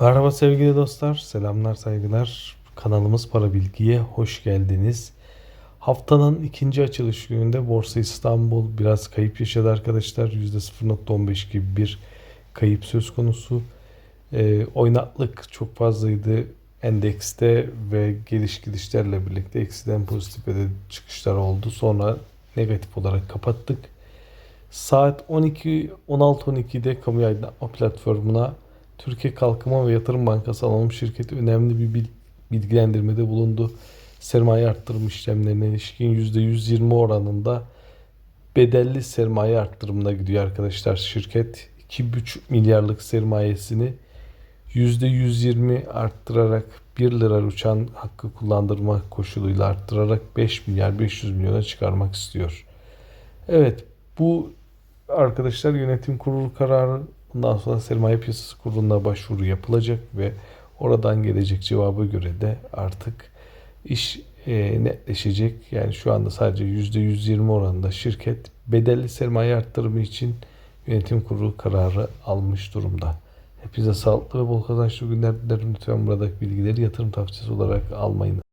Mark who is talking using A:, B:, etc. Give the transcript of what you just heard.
A: Merhaba sevgili dostlar, selamlar saygılar. Kanalımız Para Bilgi'ye hoş geldiniz. Haftanın ikinci açılış gününde Borsa İstanbul biraz kayıp yaşadı arkadaşlar. %0.15 gibi bir kayıp söz konusu. Ee, oynaklık çok fazlaydı endekste ve geliş gidişlerle birlikte eksiden pozitife de çıkışlar oldu. Sonra negatif olarak kapattık. Saat 12 16.12'de kamu aydınlatma platformuna Türkiye Kalkınma ve Yatırım Bankası Anonim Şirketi önemli bir bil- bilgilendirmede bulundu. Sermaye arttırım işlemlerine ilişkin %120 oranında bedelli sermaye arttırımına gidiyor arkadaşlar. Şirket 2,5 milyarlık sermayesini %120 arttırarak 1 lira uçan hakkı kullandırma koşuluyla arttırarak 5 milyar 500 milyona çıkarmak istiyor. Evet bu arkadaşlar yönetim kurulu kararı bundan sonra sermaye piyasası kuruluna başvuru yapılacak ve oradan gelecek cevaba göre de artık iş e, netleşecek. Yani şu anda sadece %120 oranında şirket bedelli sermaye arttırımı için yönetim kurulu kararı almış durumda. Hepinize sağlıklı ve bol kazançlı günler dilerim. Lütfen buradaki bilgileri yatırım tavsiyesi olarak almayın.